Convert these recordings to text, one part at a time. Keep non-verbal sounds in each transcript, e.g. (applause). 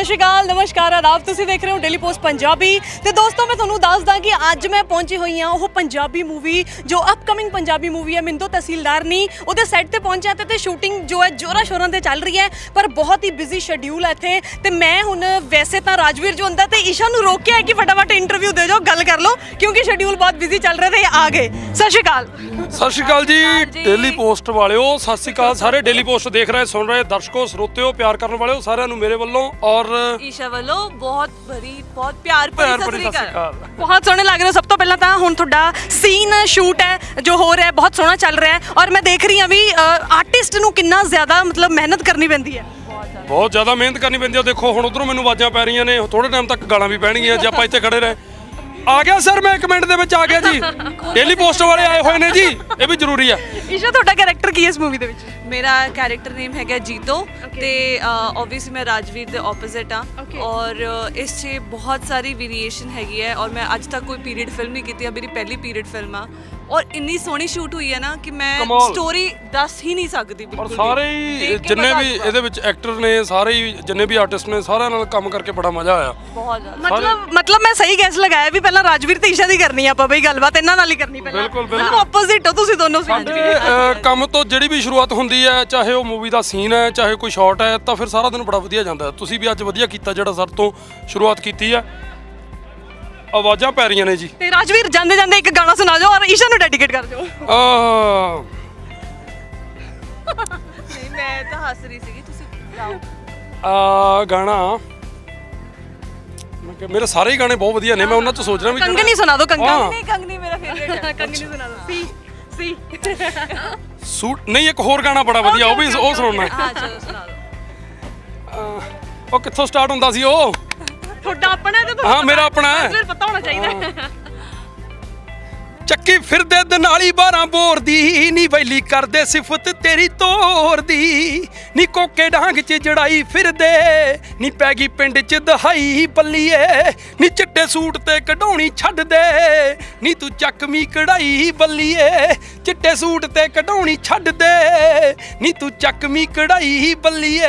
ਸਤਿ ਸ਼੍ਰੀ ਅਕਾਲ, ਨਮਸਕਾਰ, ਆਦਾਬ। ਤੁਸੀਂ ਦੇਖ ਰਹੇ ਹੋ ਡੇਲੀ ਪੋਸਟ ਪੰਜਾਬੀ। ਤੇ ਦੋਸਤੋ, ਮੈਂ ਤੁਹਾਨੂੰ ਦੱਸਦਾ ਕਿ ਅੱਜ ਮੈਂ ਪਹੁੰਚੀ ਹੋਈ ਹਾਂ ਉਹ ਪੰਜਾਬੀ ਮੂਵੀ ਜੋ ਅਪਕਮਿੰਗ ਪੰਜਾਬੀ ਮੂਵੀ ਹੈ, ਮਿੰਦੋ ਤਹਿਸੀਲਦਾਰ ਨਹੀਂ ਉਹਦੇ ਸੈੱਟ ਤੇ ਪਹੁੰਚਿਆ ਤੇ ਤੇ ਸ਼ੂਟਿੰਗ ਜੋ ਹੈ ਜੋਰਾ ਸ਼ੋਰਾਂ ਤੇ ਚੱਲ ਰਹੀ ਹੈ, ਪਰ ਬਹੁਤ ਹੀ ਬਿਜ਼ੀ ਸ਼ੈਡਿਊਲ ਹੈ ਇੱਥੇ। ਤੇ ਮੈਂ ਹੁਣ ਵੈਸੇ ਤਾਂ ਰਾਜਵੀਰ ਜੋ ਹੁੰਦਾ ਤੇ ਈਸ਼ਾ ਨੂੰ ਰੋਕਿਆ ਕਿ ਫਟਾਫਟ ਇੰਟਰਵਿਊ ਦੇ ਜਾਓ, ਗੱਲ ਕਰ ਲਓ, ਕਿਉਂਕਿ ਸ਼ੈਡਿਊਲ ਬਹੁਤ ਬਿਜ਼ੀ ਚੱਲ ਰਿਹਾ ਤੇ ਆ ਗਏ। ਸਤਿ ਸ਼੍ਰੀ ਅਕਾਲ। ਸਤਿ ਸ਼੍ਰੀ ਅਕਾਲ ਜੀ ਡੇਲੀ ਪੋਸਟ ਵਾਲਿਓ ਸਤਿ ਸ਼੍ਰੀ ਅਕਾਲ। ਸਾਰੇ ਡੇਲੀ ਪੋਸਟ ਦੇਖ ਰਹੇ ਸੁਣ ਰਹੇ ਦਰਸ਼ਕੋ ਸਰੋਤਿਓ ਪਿਆਰ ਕਰਨ ਵਾਲਿਓ ਸਾਰਿਆਂ ਨੂੰ ਮੇਰੇ ਵੱਲੋਂ ਔਰ ਈਸ਼ਾ ਵੱਲੋਂ ਬਹੁਤ ਭਰੀ ਬਹੁਤ ਪਿਆਰ ਭਰੀ ਸਤਿ ਸ੍ਰੀ ਅਕਾਲ। ਬਹੁਤ ਸੋਹਣੇ ਲੱਗ ਰਹੇ ਹੋ। ਸਭ ਤੋਂ ਪਹਿਲਾਂ ਤਾਂ ਹੁਣ ਤੁਹਾਡਾ ਸੀਨ ਸ਼ੂਟ ਹੈ ਜੋ ਹੋ ਰਿਹਾ ਹੈ ਬਹੁਤ ਸੋਹਣਾ ਚੱਲ ਰਿਹਾ ਹੈ। ਔਰ ਮੈਂ ਦੇਖ ਰਹੀ ਹਾਂ ਵੀ ਆਰਟਿਸਟ ਨੂੰ ਕਿੰਨਾ ਜ਼ਿਆਦਾ ਮਤਲਬ ਮਿਹਨਤ ਕਰਨੀ ਪੈਂਦੀ ਹੈ। ਬਹੁਤ ਜ਼ਿਆਦਾ ਮਿਹਨਤ ਕਰਨੀ ਪੈਂਦੀ ਆ ਦੇਖੋ ਹੁਣ ਉਧਰੋਂ ਮੈਨੂੰ ਆਵਾਜ਼ਾਂ ਪੈ ਰਹੀਆਂ ਨੇ ਥੋੜੇ ਟਾਈਮ ਤੱਕ ਗਾਲਾਂ ਵੀ ਪੈਣਗੀਆਂ ਜੇ ਆਪਾਂ ਇੱਥੇ ਖੜੇ ਰਹੇ। ਆ ਗਿਆ ਸਰ ਮੈਂ ਇੱਕ ਮਿੰਟ ਦੇ ਵਿੱਚ ਆ ਗਿਆ ਜੀ। (laughs) ਡੇਲੀ ਪੋਸਟ ਵਾਲੇ ਆਏ ਹੋਏ ਨੇ ਜੀ ਇਹ ਵੀ ਜ਼ਰੂਰੀ ਆ। ਈਸ਼ਾ ਤੁਹਾਡਾ ਕੈਰੈਕਟਰ ਕੀ ਹੈ ਇਸ ਮੂਵੀ ਦੇ ਵਿੱਚ? ਮੇਰਾ ਕੈਰੈਕਟਰ ਨੇਮ ਹੈਗਾ ਜੀਤੋ ਤੇ ਆਬਵੀਅਸਲੀ ਮੈਂ ਰਾਜਵੀਰ ਦੇ ਆਪੋਜ਼ਿਟ ਆ. ਔਰ ਇਸ 'ਚ ਬਹੁਤ ਸਾਰੀ ਵੇਰੀਏਸ਼ਨ ਹੈਗੀ ਹੈ। ਔਰ ਮੈਂ ਅੱਜ ਤੱਕ ਕੋਈ ਪੀਰੀਅਡ ਫਿਲਮ ਨਹੀਂ ਕੀਤੀ ਆ ਮੇਰੀ ਪਹਿਲੀ ਪੀਰੀਅਡ ਫਿਲਮ ਆ। ਔਰ ਇੰਨੀ ਸੋਹਣੀ ਸ਼ੂਟ ਹੋਈ ਹੈ ਨਾ ਕਿ ਮੈਂ ਕਮਾਲ। ਸਟੋਰੀ ਦੱਸ ਹੀ ਨਹੀਂ ਸਕਦੀ ਔਰ ਬਿਲਕੁਲ ਸਾਰੇ। ਹੀ ਦੇਖ ਕੇ ਜਿੰਨੇ ਮਜ਼ਾ ਵੀ ਆਊਗਾ। ਇਹਦੇ ਵਿੱਚ ਐਕਟਰ ਨੇ ਸਾਰੇ ਹੀ ਜਿੰਨੇ ਵੀ ਆਰਟਿਸਟ ਨੇ ਸਾਰਿਆਂ ਨਾਲ ਕੰਮ ਕਰਕੇ ਬੜਾ ਮਜ਼ਾ ਆਇਆ ਬਹੁਤ ਜ਼ਿਆਦਾ ਮਤਲਬ ਮਤਲਬ ਮੈਂ ਸਹੀ ਗੈਸ ਲਗਾਇਆ ਵੀ ਪਹਿਲਾਂ ਰਾਜਵੀਰ ਤੇ ਈਸ਼ਾ ਦੀ ਕਰਨੀ ਆ ਆਪਾਂ ਬਈ ਗੱਲਬਾਤ ਇਹਨਾਂ ਨਾਲ ਹੀ ਕਰਨੀ ਪਹਿਲਾਂ ਬਿਲਕੁਲ, ਬਿਲਕੁਲ। ਮਤਲਬ ਆਪੋਜ਼ਿਟ ਹੋ ਤੁਸੀਂ ਦੋਨੋਂ ਸਾਡੇ ਕੰਮ ਤੋਂ ਜਿਹੜੀ ਵੀ ਸ਼ੁਰੂਆਤ ਹੁੰਦੀ ਹੈ ਚਾਹੇ ਉਹ ਮੂਵੀ ਦਾ ਸੀਨ ਹੈ ਚਾਹੇ ਕੋਈ ਸ਼ਾਟ ਹੈ ਤਾਂ ਫਿਰ ਸਾਰਾ ਦਿਨ ਬੜਾ ਵਧੀਆ ਜਾਂਦਾ ਹੈ। ਤੁਸੀਂ ਵੀ ਅੱਜ ਵਧੀਆ ਕੀਤਾ ਜਿਹੜਾ ਸਰ ਤੋਂ ਸ਼ੁਰੂਆਤ ਕੀਤੀ ਹੈ ਆਵਾਜ਼ਾਂ ਪੈ ਰਹੀਆਂ ਨੇ ਜੀ। ਤੇ ਰਾਜਵੀਰ ਜਾਂਦੇ ਜਾਂਦੇ ਇੱਕ ਗਾਣਾ ਸੁਣਾ ਦਿਓ ਔਰ ਈਸ਼ਾ ਨੂੰ ਡੈਡੀਕੇਟ ਕਰ ਦਿਓ। ਆ। ਨਹੀਂ ਮੈਂ ਤਾਂ ਹੱਸ ਰਹੀ ਸੀਗੀ ਤੁਸੀਂ ਗਾਓ ਆ ਗਾਣਾ ਮੈਂ ਕਿਹਾ ਮੇਰੇ ਸਾਰੇ ਹੀ ਗਾਣੇ ਬਹੁਤ ਵਧੀਆ ਨੇ ਮੈਂ ਉਹਨਾਂ ਤੋਂ ਸੋਚ ਰਿਹਾ ਵੀ ਕੰਗਨੀ ਸੁਣਾ ਦਿਓ ਕੰਗਨੀ ਹਾਂ। ਨਹੀਂ ਕੰਗਨੀ ਮੇਰਾ ਫੇਵਰੇਟ ਹੈ। ਕੰਗਨੀ ਸੁਣਾ ਦਿਓ। ਸੀ ਸੀ। ਸੂਟ ਨਹੀਂ ਇੱਕ ਹੋਰ ਗਾਣਾ ਬੜਾ ਵਧੀਆ ਉਹ ਵੀ ਉਹ ਸੁਣਾਉਣਾ ਹੈ। ਚਲੋ ਸੁਣਾ ਦਿਓ। ਉਹ ਕਿੱਥੋਂ ਸਟਾਰਟ ਹੁੰਦਾ ਸੀ ਉਹ? ਤੁਹਾਡਾ ਆਪਣਾ ਤੇ ਹਾਂ, ਮੇਰਾ ਆਪਣਾ ਹੈ। ਫਿਰ ਪਤਾ ਹੋਣਾ ਚਾਹੀਦਾ। ਚੱਕੀ ਫਿਰਦੇ ਦਨਾਲੀ 12 ਬੋਰ ਦੀ ਨੀ ਵੈਲੀ ਕਰਦੇ ਸਿਫਤ ਤੇਰੀ ਤੋਰ ਦੀ ਨੀ ਕੋਕੇ ਡਾਂਗ ਚ ਜੜਾਈ ਫਿਰਦੇ ਨੀ ਪੈ ਗਈ ਪਿੰਡ ਚ ਦਹਾਈ ਬੱਲੀਏ ਨੀ ਚਿੱਟੇ ਸੂਟ ਤੇ ਕਢਾਉਣੀ ਛੱਡ ਦੇ ਨੀ ਤੂੰ ਚੱਕਵੀਂ ਕਢਾਈ ਬੱਲੀਏ ਚਿੱਟੇ ਸੂਟ ਤੇ ਕਢਾਉਣੀ ਛੱਡ ਦੇ ਨੀ ਤੂੰ ਚੱਕਵੀਂ ਕਢਾਈ ਬੱਲੀਏ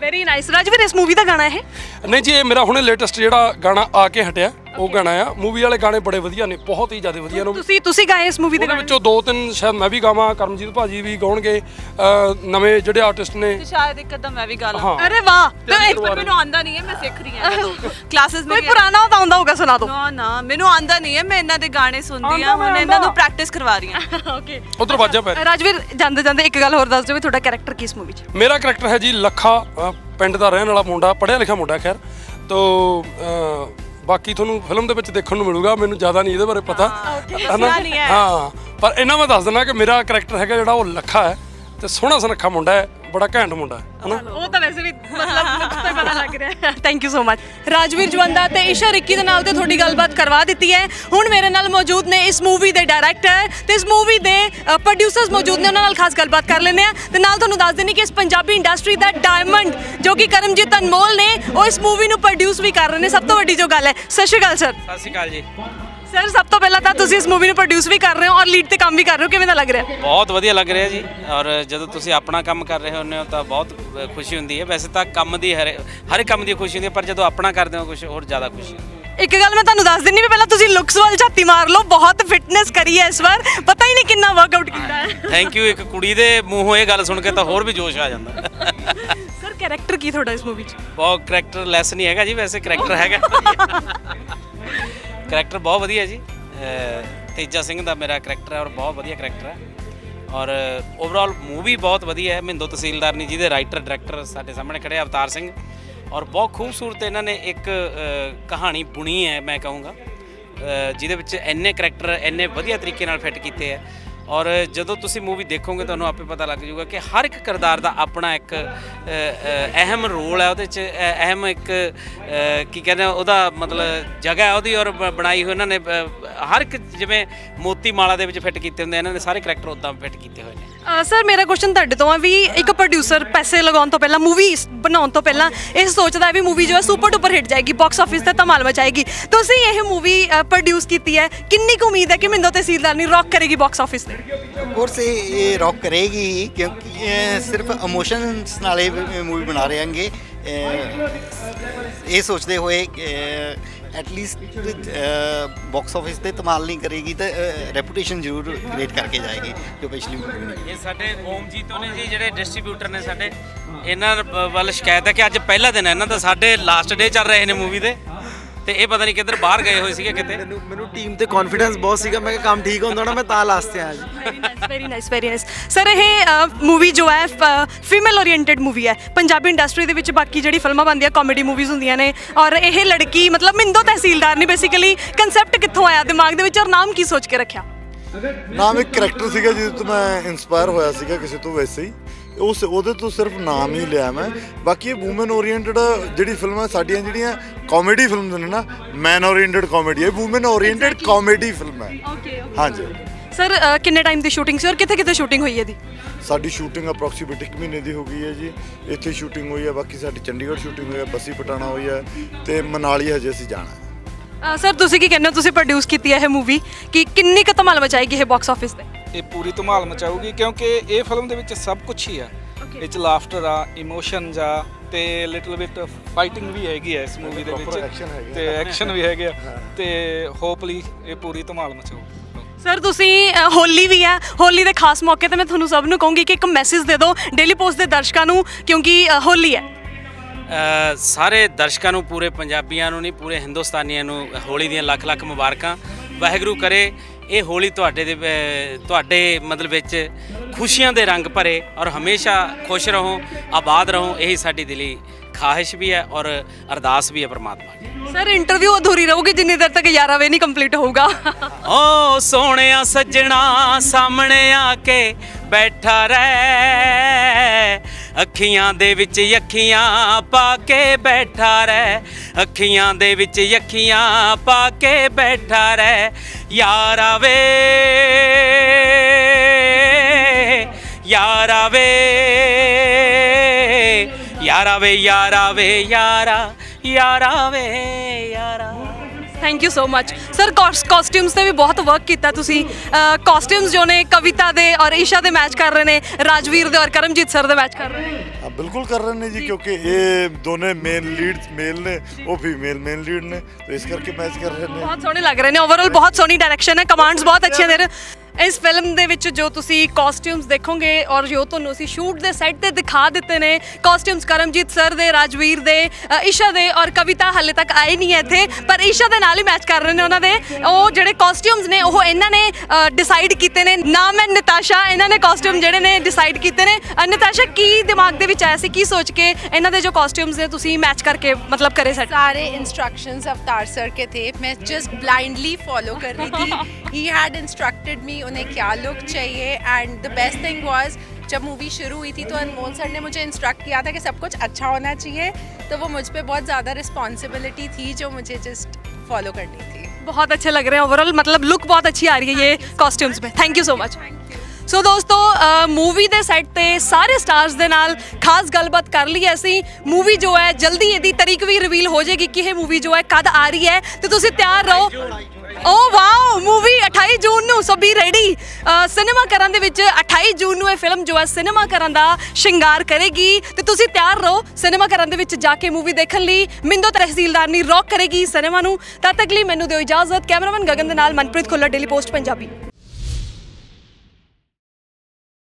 ਵੈਰੀ ਨਾਈਸ ਰਾਜਵੀਰ, ਇਸ ਮੂਵੀ ਦਾ ਗਾਣਾ ਇਹ? ਨਹੀਂ ਜੀ, ਇਹ ਮੇਰਾ ਹੁਣੇ ਲੇਟੈਸਟ ਜਿਹੜਾ ਗਾਣਾ ਆ ਕੇ ਹਟਿਆ। ਉਹ ਗਾਣਾ ਆ ਮੂਵੀ ਵਾਲੇ ਗਾਣੇ ਬੜੇ ਵਧੀਆ ਨੇ ਬਹੁਤ ਹੀ ਜ਼ਿਆਦਾ ਵਧੀਆ ਨੇ। ਤੁਸੀਂ ਤੁਸੀਂ ਗਾਏ ਇਸ ਮੂਵੀ ਦੇ ਉਹਦੇ ਵਿੱਚੋਂ ਦੋ ਤਿੰਨ ਸ਼ਾਇਦ ਮੈਂ ਵੀ ਗਾਵਾਂ ਕਰਮਜੀਤ ਭਾਜੀ ਵੀ ਗਾਉਣਗੇ ਨਵੇਂ ਜਿਹੜੇ ਆਰਟਿਸਟ ਨੇ। ਤੇ ਸ਼ਾਇਦ ਇੱਕ ਅੱਧਾ ਮੈਂ ਵੀ ਗਾ ਲਾਂ। ਅਰੇ ਵਾਹ ਤੇ ਇੱਕ ਪਰ ਮੈਨੂੰ ਆਂਦਾ ਨਹੀਂ ਹੈ ਮੈਂ ਸਿੱਖ ਰਹੀ ਹਾਂ ਕਲਾਸਿਸ (laughs) ਕੋਈ ਮੇਰੀ ਪੁਰਾਣਾ ਤਾਂ ਆਉਂਦਾ ਹੋਊਗਾ ਸੁਣਾ ਦਿਓ ਨਾ ਨਾ ਮੈਨੂੰ ਆਂਦਾ ਨਹੀਂ ਹੈ ਮੈਂ ਇਹਨਾਂ ਦੇ ਗਾਣੇ ਸੁਣਦੀ ਆ ਮੈਂ ਹੁਣ ਇਹਨਾਂ। ਨੂੰ ਪ੍ਰੈਕਟਿਸ ਕਰਵਾ ਰਹੀ ਹਾਂ। ਓਕੇ ਉਧਰ ਵਾਜਾ ਪੈ। ਰਾਜਵੀਰ ਜਾਂਦੇ ਜਾਂਦੇ ਇੱਕ ਗੱਲ ਹੋਰ ਦੱਸ ਦਿਓ ਵੀ ਤੁਹਾਡਾ ਕੈਰੈਕਟਰ ਕਿਸ ਮੂਵੀ 'ਚ? ਮੇਰਾ ਕਰੈਕਟਰ ਹੈ ਜੀ ਲੱਖਾ ਪਿੰਡ ਦਾ ਰਹਿਣ ਵਾਲਾ ਮੁੰਡਾ ਪੜ੍ਹਿਆ ਲਿਖਿਆ ਮੁੰਡਾ ਖੈਰ। ਤੋ ਬਾਕੀ ਤੁਹਾਨੂੰ ਫਿਲਮ ਦੇ ਵਿੱਚ ਦੇਖਣ ਨੂੰ ਮਿਲੂਗਾ ਮੈਨੂੰ ਜ਼ਿਆਦਾ ਨਹੀਂ ਇਹਦੇ ਬਾਰੇ ਪਤਾ। ਹਨਾ? ਹਾਂ। ਪਰ ਇਹਨਾਂ ਮੈਂ ਦੱਸ ਦਿੰਦਾ ਕਿ ਮੇਰਾ ਕਰੈਕਟਰ ਹੈਗਾ ਜਿਹੜਾ ਉਹ ਲੱਖਾ ਹੈ ਤੇ ਸੋਹਣਾ ਸੁਨੱਖਾ ਮੁੰਡਾ ਹੈ। ਬੜਾ ਘੈਂਟ ਮੁੰਡਾ ਹੈ ਹਨਾ? ਉਹ ਤਾਂ ਵੈਸੇ ਵੀ ਮਤਲਬ ਤੋਂ ਪਤਾ ਲੱਗ ਰਿਹਾ ਹੈ। Thank you so much Rajvir Jawanda ਤੇ ਈਸ਼ਾ ਰਿੱਕੀ ਦੇ ਨਾਲ ਤੇ ਤੁਹਾਡੀ ਗੱਲਬਾਤ ਕਰਵਾ ਦਿੱਤੀ ਹੈ। ਹੁਣ ਮੇਰੇ ਨਾਲ ਮੌਜੂਦ ਨੇ ਇਸ ਮੂਵੀ ਦੇ ਡਾਇਰੈਕਟਰ ਤੇ ਇਸ ਮੂਵੀ ਦੇ ਪ੍ਰੋਡਿਊਸਰਸ ਮੌਜੂਦ ਨੇ ਉਹਨਾਂ ਨਾਲ ਖਾਸ ਗੱਲਬਾਤ ਕਰ ਲੈਂਦੇ ਆ ਤੇ ਨਾਲ ਤੁਹਾਨੂੰ ਦੱਸ ਦੇਣੀ ਕਿ ਇਸ ਪੰਜਾਬੀ ਇੰਡਸਟਰੀ ਦਾ ਡਾਇਮੰਡ ਜੋ ਕਿ ਕਰਮਜੀਤ ਅਨਮੋਲ ਨੇ ਉਹ ਇਸ ਮੂਵੀ ਨੂੰ ਪ੍ਰੋਡਿਊਸ ਵੀ ਕਰ ਰਹੇ ਨੇ। ਸਭ ਤੋਂ ਵੱਡੀ ਜੋ ਗੱਲ ਹੈ। ਸਤਿ ਸ਼੍ਰੀ ਅਕਾਲ ਸਰ ਸਤਿ ਸ਼੍ਰੀ ਅਕਾਲ ਜੀ। ਸਰ ਸਭ ਤੋਂ ਪਹਿਲਾਂ ਤਾਂ ਤੁਸੀਂ ਇਸ ਮੂਵੀ ਨੂੰ ਪ੍ਰੋਡਿਊਸ ਵੀ ਕਰ ਰਹੇ ਹੋ ਔਰ ਲੀਡ ਤੇ ਕੰਮ ਵੀ ਕਰ ਰਹੇ ਹੋ। ਕਿਵੇਂ ਦਾ ਲੱਗ ਰਿਹਾ? ਬਹੁਤ ਵਧੀਆ ਲੱਗ ਰਿਹਾ ਜੀ। ਔਰ ਜਦੋਂ ਤੁਸੀਂ ਆਪਣਾ ਕੰਮ ਕਰ ਰਹੇ ਹੁੰਦੇ ਹੋ ਤਾਂ ਬਹੁਤ ਖੁਸ਼ੀ ਹੁੰਦੀ ਹੈ। ਵੈਸੇ ਤਾਂ ਕੰਮ ਦੀ ਹਰ ਹਰ ਕੰਮ ਦੀ ਖੁਸ਼ੀ ਹੁੰਦੀ ਹੈ ਪਰ ਜਦੋਂ ਆਪਣਾ ਕਰਦੇ ਹੋ ਕੁਝ ਹੋਰ ਜ਼ਿਆਦਾ ਖੁਸ਼ੀ ਇੱਕ ਗੱਲ ਮੈਂ ਤੁਹਾਨੂੰ ਦੱਸ ਦਿੰਨੀ ਵੀ ਪਹਿਲਾਂ ਤੁਸੀਂ ਲੁੱਕਸ ਵੱਲ ਝਾਤੀ ਮਾਰ ਲਓ ਬਹੁਤ ਫਿਟਨੈਸ ਕਰੀ ਹੈ ਇਸ ਵਾਰ। ਪਤਾ ਹੀ ਨਹੀਂ ਕਿੰਨਾ ਵਰਕਆਊਟ ਕੀਤਾ ਹੈ। ਥੈਂਕ ਯੂ ਇੱਕ ਕੁੜੀ ਦੇ ਮੂੰਹੋਂ ਇਹ ਗੱਲ ਸੁਣ ਕੇ ਤਾਂ ਹੋਰ ਵੀ ਜੋਸ਼ ਆ ਜਾਂਦਾ। ਸਰ ਕੈਰੈਕਟਰ ਕੀ ਤੁਹਾਡਾ ਇਸ ਮੂਵੀ 'ਚ? ਬਹੁਤ ਕਰੈਕਟਰ ਲੈਸ ਨਹੀਂ ਹੈਗਾ ਜੀ ਵੈਸੇ ਕਰੈਕਟਰ ਹੈਗਾ। (laughs) ਕਰੈਕਟਰ ਬਹੁਤ ਵਧੀਆ ਜੀ। ਤੇਜਾ ਸਿੰਘ ਦਾ ਮੇਰਾ ਕਰੈਕਟਰ ਹੈ ਔਰ ਬਹੁਤ ਵਧੀਆ ਕਰੈਕਟਰ ਹੈ। ਔਰ ਓਵਰਆਲ ਮੂਵੀ ਬਹੁਤ ਵਧੀਆ ਹੈ। ਮਿੰਦੋ ਤਹਿਸੀਲਦਾਰ ਨੇ ਜਿਹਦੇ ਰਾਈਟਰ ਡਾਇਰੈਕਟਰ ਸਾਡੇ ਸਾਹਮਣੇ ਖੜੇ ਆ, ਅਵਤਾਰ ਸਿੰਘ। ਔਰ ਬਹੁਤ ਖੂਬਸੂਰਤ ਇਹਨਾਂ ਨੇ ਇੱਕ ਕਹਾਣੀ ਬੁਣੀ ਹੈ ਮੈਂ ਕਹੂੰਗਾ। ਜਿਹਦੇ ਵਿੱਚ ਇੰਨੇ ਕਰੈਕਟਰ ਇੰਨੇ ਵਧੀਆ ਤਰੀਕੇ ਨਾਲ ਫਿੱਟ ਕੀਤੇ ਹੈ। ਔਰ ਜਦੋਂ ਤੁਸੀਂ ਮੂਵੀ ਦੇਖੋਗੇ, ਤੁਹਾਨੂੰ ਆਪੇ ਪਤਾ ਲੱਗ ਜਾਊਗਾ ਕਿ ਹਰ ਇੱਕ ਕਿਰਦਾਰ ਦਾ ਆਪਣਾ ਇੱਕ ਅਹਿਮ ਰੋਲ ਹੈ ਉਹਦੇ 'ਚ ਅਹਿਮ ਇੱਕ ਕੀ ਕਹਿੰਦੇ ਉਹਦਾ ਮਤਲਬ ਜਗ੍ਹਾ ਹੈ ਉਹਦੀ ਔਰ ਬਣਾਈ ਹੋਈ, ਇਹਨਾਂ ਨੇ ਹਰ ਇੱਕ ਜਿਵੇਂ ਮੋਤੀ ਮਾਲਾ ਦੇ ਵਿੱਚ ਫਿੱਟ ਕੀਤੇ ਹੁੰਦੇ ਇਹਨਾਂ ਨੇ ਸਾਰੇ ਕਰੈਕਟਰ ਉਦਾਂ ਫਿੱਟ ਕੀਤੇ ਹੋਏ ਨੇ। ਸਰ ਮੇਰਾ ਕੁਐਸਚਨ ਤੁਹਾਡੇ ਤੋਂ ਆ ਵੀ ਇੱਕ ਪ੍ਰੋਡਿਊਸਰ ਪੈਸੇ ਲਗਾਉਣ ਤੋਂ ਪਹਿਲਾਂ ਮੂਵੀ ਬਣਾਉਣ ਤੋਂ ਪਹਿਲਾਂ ਇਹ ਸੋਚਦਾ ਵੀ ਮੂਵੀ ਜੋ ਹੈ ਸੁਪਰ ਡੁਪਰ ਹਿੱਟ ਜਾਏਗੀ ਬਾਕਸ ਆਫਿਸ ਤੇ ਧਮਾਲ ਮਚਾਏਗੀ। ਤੁਸੀਂ ਇਹ ਮੂਵੀ ਪ੍ਰੋਡਿਊਸ ਕੀਤੀ ਹੈ, ਕਿੰਨੀ ਕੁ ਉਮੀਦ ਹੈ ਕਿ ਮਿੰਦੋ ਤਹਿਸੀਲਦਾਰ ਨੇ ਰੌਕ ਕਰੇਗੀ ਬਾਕਸ ਆਫਿਸ ਤੇ? ਕੋਰਸ ਇਹ ਰੌਕ ਕਰੇਗੀ ਕਿਉਂਕਿ ਇਹ ਸਿਰਫ ਇਮੋਸ਼ਨਸ ਨਾਲੇ ਮੂਵੀ ਬਣਾ ਰਹੇ ਹਾਂਗੇ। ਇਹ ਸੋਚਦੇ ਹੋਏ ਐਟਲੀਸਟ ਬਾਕਸ ਆਫਿਸ ਤੇ ਧਮਾਲ ਨਹੀਂ ਕਰੇਗੀ ਤਾਂ ਰੈਪੂਟੇਸ਼ਨ uh, ਜ਼ਰੂਰ ਕ੍ਰੀਏਟ ਕਰਕੇ ਜਾਏਗੀ ਜੋ ਪਿਛਲੀ ਮੂਵੀ ਨੇ ਇਹ ਸਾਡੇ ਓਮ ਜੀ ਤੋਂ ਨੇ ਜੀ, ਜਿਹੜੇ ਡਿਸਟ੍ਰੀਬਿਊਟਰ ਨੇ ਸਾਡੇ, ਇਹਨਾਂ ਵੱਲ ਸ਼ਿਕਾਇਤ ਹੈ ਕਿ ਅੱਜ ਪਹਿਲਾ ਦਿਨ ਹੈ। ਇਹਨਾਂ ਦਾ ਸਾਡੇ ਲਾਸਟ ਡੇ ਚੱਲ ਰਹੇ ਨੇ ਮੂਵੀ ਦੇ। ਤੇ ਇਹ ਪਤਾ ਨਹੀਂ ਕਿੱਧਰ ਬਾਹਰ ਗਏ ਹੋਏ ਸੀਗੇ ਕਿਤੇ। ਮੈਨੂੰ ਮੈਨੂੰ ਟੀਮ ਤੇ ਕੌਨਫੀਡੈਂਸ ਬਹੁਤ ਸੀਗਾ। ਮੈਂ ਕਿਹਾ ਕੰਮ ਠੀਕ ਹੁੰਦਾ ਨਾ ਮੈਂ ਤਾਂ ਲਾਸਟ ਤੇ ਆਇਆ ਜੀ। Very nice very nice very nice sir ਇਹ ਮੂਵੀ ਜੋ ਹੈ ਫੀਮੇਲ ਓਰੀਐਂਟਡ ਮੂਵੀ ਹੈ। ਪੰਜਾਬੀ ਇੰਡਸਟਰੀ ਦੇ ਵਿੱਚ ਬਾਕੀ ਜਿਹੜੀ ਫਿਲਮਾਂ ਬਣਦੀਆਂ ਕਾਮੇਡੀ ਮੂਵੀਜ਼ ਹੁੰਦੀਆਂ ਨੇ। ਔਰ ਇਹ ਲੜਕੀ ਮਤਲਬ ਮਿੰਦੋ ਤਹਿਸੀਲਦਾਰ ਨੇ ਬੇਸਿਕਲੀ ਕਨਸੈਪਟ ਕਿੱਥੋਂ ਆਇਆ ਦਿਮਾਗ ਦੇ ਵਿੱਚ ਔਰ ਨਾਮ ਕੀ ਸੋਚ ਕੇ ਰੱਖਿਆ? ਨਾਮ ਇੱਕ ਕਰੈਕਟਰ ਸੀਗਾ ਜਿਹਦੇ ਤੋਂ ਮੈਂ ਇਨਸਪਾਇਰ ਹੋਇਆ ਸੀਗਾ ਕਿਸੇ ਤੋਂ ਵੈਸੇ ਹੀ। ਉਸ ਉਹਦੇ ਤੋਂ ਸਿਰਫ ਨਾਮ ਹੀ ਲਿਆ ਮੈਂ। ਬਾਕੀ ਇਹ ਔਮਨ ਓਰੀਐਂਟਡ ਜਿਹੜੀ ਫਿਲਮਾਂ ਸਾਡੀਆਂ ਜਿਹੜੀਆਂ ਕਾਮੇਡੀ ਫਿਲਮਸ ਨੇ ਨਾ ਮੈਨ ਓਰੀਐਂਟਡ ਕਾਮੇਡੀ ਹੈ ਔਮਨ ਓਰੀਐਂਟਡ ਕਾਮੇਡੀ ਫਿਲਮ ਹੈ। ਓਕੇ ਹਾਂਜੀ। ਸਰ ਕਿੰਨੇ ਟਾਈਮ ਦੀ ਸ਼ੂਟਿੰਗ ਸੀ ਔਰ ਕਿੱਥੇ ਕਿੱਥੇ ਸ਼ੂਟਿੰਗ ਹੋਈ ਹੈ ਦੀ ਸਾਡੀ ਸ਼ੂਟਿੰਗ ਅਪਰੋਕਸੀਮੇਟ 1 ਮਹੀਨੇ ਦੀ ਹੋ ਗਈ ਹੈ ਜੀ। ਇੱਥੇ ਸ਼ੂਟਿੰਗ ਹੋਈ ਹੈ ਬਾਕੀ ਸਾਡੀ ਚੰਡੀਗੜ੍ਹ ਸ਼ੂਟਿੰਗ ਹੋਈ ਹੈ ਬੱਸੀ ਪਟਾਣਾ ਹੋਈ ਹੈ ਤੇ ਮਨਾਲੀ ਹਜੇ ਅਸੀਂ ਜਾਣਾ ਹੈ। ਸਰ ਤੁਸੀਂ ਕੀ ਕਹਿੰਦੇ ਹੋ? ਤੁਸੀਂ ਪ੍ਰੋਡਿਊਸ ਕੀਤੀ ਹੈ ਇਹ ਮੂਵੀ ਕਿ ਕਿੰਨੀ ਕੁ ਧਮਾਲ ਮਚਾਏਗੀ ਇਹ ਬਾਕਸ ਆਫਿਸ ਤੇ? ਇਹ ਪੂਰੀ ਧਮਾਲ ਮਚਾਊਗੀ ਕਿਉਂਕਿ ਇਹ ਫਿਲਮ ਦੇ ਵਿੱਚ ਸਭ ਕੁਝ ਹੀ ਆ ਇਹ ਚ ਲਾਫਟਰ ਆ ਇਮੋਸ਼ਨਸ ਆ ਤੇ ਲਿਟਲ ਬਿਟ ਫਾਈਟਿੰਗ ਵੀ ਹੈਗੀ ਆ ਇਸ ਮੂਵੀ ਦੇ ਵਿੱਚ। ਆ। ਤੇ ਐਕਸ਼ਨ ਵੀ ਹੈਗੇ ਆ। ਤੇ ਹੋਪਲੀ ਇਹ ਪੂਰੀ ਧਮਾਲ ਮਚਾਊ। ਸਰ ਤੁਸੀਂ ਹੋਲੀ ਵੀ ਹੈ ਹੋਲੀ ਦੇ ਖਾਸ ਮੌਕੇ ਤੇ ਮੈਂ ਤੁਹਾਨੂੰ ਸਭ ਨੂੰ ਕਹੂੰਗੀ ਕਿ ਇੱਕ ਮੈਸੇਜ ਦੇ ਦਿਓ ਡੇਲੀ ਪੋਸਟ ਦੇ ਦਰਸ਼ਕਾਂ ਨੂੰ ਕਿਉਂਕਿ ਹੋਲੀ ਹੈ। ਸਾਰੇ ਦਰਸ਼ਕਾਂ ਨੂੰ ਪੂਰੇ ਪੰਜਾਬੀਆਂ ਨੂੰ ਨਹੀਂ ਪੂਰੇ ਹਿੰਦੁਸਤਾਨੀਆਂ ਨੂੰ ਹੋਲੀ ਦੀਆਂ ਲੱਖ ਲੱਖ ਮੁਬਾਰਕਾਂ। ਵਾਹਿਗੁਰੂ ਕਰੇ ਇਹ ਹੋਲੀ ਤੁਹਾਡੇ ਦੇ ਤੁਹਾਡੇ ਮਤਲਬ ਵਿੱਚ ਖੁਸ਼ੀਆਂ ਦੇ ਰੰਗ ਭਰੇ ਔਰ ਹਮੇਸ਼ਾ ਖੁਸ਼ ਰਹੋ ਆਬਾਦ ਰਹੋ ਇਹੀ ਸਾਡੀ ਦਿਲੀ ਖਾਹਿਸ਼ ਵੀ ਹੈ ਔਰ ਅਰਦਾਸ ਵੀ ਹੈ ਪ੍ਰਮਾਤਮਾ ਸਰ ਇੰਟਰਵਿਊ ਅਧੂਰੀ ਰਹੂਗੀ ਜਿੰਨੀ ਦੇਰ ਤੱਕ 11 ਵੇ ਨਹੀਂ ਕੰਪਲੀਟ ਹੋਊਗਾ। ਓ ਸੋਹਣਿਆ ਸੱਜਣਾ ਸਾਹਮਣੇ ਆ ਕੇ ਬੈਠਾ ਰਹਿ ਅੱਖੀਆਂ ਦੇ ਵਿੱਚ ਅੱਖੀਆਂ ਪਾ ਕੇ ਬੈਠਾ ਰਹਿ। ਅੱਖੀਆਂ ਦੇ ਵਿੱਚ ਅੱਖੀਆਂ ਪਾ ਕੇ ਬੈਠਾ ਰਹਿ। ਯਾਰਾ ਵੇ ਯਾਰਾ ਵੇ ਯਾਰਾ ਵੇ ਯਾਰਾ ਵੇ ਯਾਰਾ ਯਾਰਾ ਵੇ ਯਾਰਾ। Thank you so much sir costumes ਤੇ ਵੀ ਬਹੁਤ ਵਰਕ ਕੀਤਾ ਤੁਸੀਂ. ਕਾਸਟਿਊਮਸ ਜੋ ਨੇ ਕਵਿਤਾ ਦੇ ਔਰ ਈਸ਼ਾ ਦੇ ਮੈਚ ਕਰ ਰਹੇ ਨੇ ਰਾਜਵੀਰ ਦੇ ਔਰ ਕਰਮਜੀਤ ਸਰ ਦੇ ਮੈਚ ਕਰ ਰਹੇ ਨੇ। ਹਾਂ ਬਿਲਕੁਲ ਕਰ ਰਹੇ ਨੇ ਜੀ ਕਿਉਂਕਿ ਇਹ ਦੋਨੇ ਮੇਨ ਲੀਡਸ ਮੇਲ ਨੇ ਉਹ ਫੀਮੇਲ ਮੇਨ ਲੀਡ ਨੇ ਤੇ ਇਸ ਕਰਕੇ ਮੈਚ ਕਰ ਰਹੇ ਨੇ। ਬਹੁਤ ਸੋਹਣੇ ਲੱਗ ਰਹੇ ਨੇ। ਓਵਰਆਲ ਬਹੁਤ ਸੋਹਣੀ ਡਾਇਰੈਕਸ਼ਨ ਹੈ ਕਮਾਂਡਸ ਬਹੁਤ ਅੱਛੀਆਂ ਦੇ ਰਹੇ ਇਸ ਫਿਲਮ ਦੇ ਵਿੱਚ ਜੋ ਤੁਸੀਂ ਕਾਸਟਿਊਮਸ ਦੇਖੋਗੇ ਔਰ ਜੋ ਤੁਹਾਨੂੰ ਅਸੀਂ ਸ਼ੂਟ ਦੇ ਸੈੱਟ ਤੇ ਦਿਖਾ ਦਿੱਤੇ ਨੇ ਕਾਸਟਿਊਮਸ ਕਰਮਜੀਤ ਸਰ ਦੇ ਰਾਜਵੀਰ ਦੇ ਅ, ਈਸ਼ਾ ਦੇ ਔਰ ਕਵਿਤਾ ਹਾਲੇ ਤੱਕ ਆਏ ਨਹੀਂ ਹੈ ਇੱਥੇ ਪਰ ਈਸ਼ਾ ਦੇ ਨਾਲ ਹੀ ਮੈਚ ਕਰ ਰਹੇ ਨੇ ਉਹਨਾਂ ਦੇ ਉਹ ਜਿਹੜੇ ਕਾਸਟਿਊਮਸ ਨੇ ਉਹ ਇਹਨਾਂ ਨੇ ਡਿਸਾਈਡ ਕੀਤੇ ਨੇ ਨਾਮ ਹੈ ਨਤਾਸ਼ਾ ਇਹਨਾਂ ਨੇ ਕਾਸਟਿਊਮ ਜਿਹੜੇ ਨੇ ਡਿਸਾਈਡ ਕੀਤੇ ਨੇ ਅ, ਨਤਾਸ਼ਾ ਕੀ ਦਿਮਾਗ ਦੇ ਵਿੱਚ ਆਇਆ ਸੀ ਕੀ ਸੋਚ ਕੇ ਇਹਨਾਂ ਦੇ ਜੋ ਕਾਸਟਿਊਮਸ ਨੇ ਤੁਸੀਂ ਮੈਚ ਕਰਕੇ ਮਤਲਬ ਕਰੇ ਸੈੱਟ सारे इंस्ट्रक्शंस अवतार सर के थे मैं जस्ट ब्लाइंडली फॉलो कर रही थी ही हैड इंस्ट्रक्टेड मी उन्हें क्या लुक चाहिए and the best thing was जब मूवी शुरू हुई थी तो अनमोल सर ने मुझे इंस्ट्रक्ट किया था कि सब कुछ अच्छा होना चाहिए तो वो मुझ पे बहुत ज़्यादा रिस्पॉन्सिबिलिटी थी जो मुझे जस्ट फॉलो करनी थी बहुत अच्छे लग रहे हैं ओवरऑल मतलब लुक बहुत अच्छी आ रही है ये कॉस्ट्यूम्स में thank you so much so ਦੋਸਤੋ ਮੂਵੀ ਦੇ ਸੈੱਟ ਤੇ ਸਾਰੇ ਸਟਾਰਸ ਦੇ ਨਾਲ ਖਾਸ ਗੱਲਬਾਤ ਕਰ ਲਈ ਹੈ ਅਸੀਂ ਮੂਵੀ ਜੋ ਹੈ ਜਲਦੀ ਇਹਦੀ ਤਾਰੀਖ ਵੀ ਰਿਵੀਲ ਹੋ ਜਾਏਗੀ ਕਿ ਇਹ ਮੂਵੀ ਜੋ ਹੈ ਕਦ ਆ ਰਹੀ ਹੈ ਤੇ ਤੁਸੀਂ ਤਿਆਰ ਰਹੋ ਓ ਵਾਓ ਮੂਵੀ 28 ਜੂਨ ਨੂੰ ਸੋ ਬੀ ਰੈਡੀ ਸਿਨੇਮਾ ਕਰਨ ਦੇ ਵਿੱਚ 28 ਜੂਨ ਨੂੰ ਇਹ ਫਿਲਮ ਜੋ ਹੈ ਸਿਨੇਮਾ ਕਰਨ ਦਾ ਸ਼ਿੰਗਾਰ ਕਰੇਗੀ। ਤੇ ਤੁਸੀਂ ਤਿਆਰ ਰਹੋ ਸਿਨੇਮਾ ਕਰਨ ਦੇ ਵਿੱਚ ਜਾ ਕੇ ਮੂਵੀ ਦੇਖਣ ਲਈ। ਮਿੰਦੋ ਤਹਿਸੀਲਦਾਰ ਨੀ ਰੌਕ ਕਰੇਗੀ ਸਿਨੇਮਾ ਨੂੰ। ਤਦ ਤੱਕ ਲਈ ਮੈਨੂੰ ਦਿਓ ਇਜਾਜ਼ਤ। ਕੈਮਰਾਮੈਨ ਗਗਨ ਦੇ ਨਾਲ ਮਨਪ੍ਰੀਤ ਖੁੱਲਰ ਡੇਲੀ ਪੋਸਟ ਪੰਜਾਬੀ।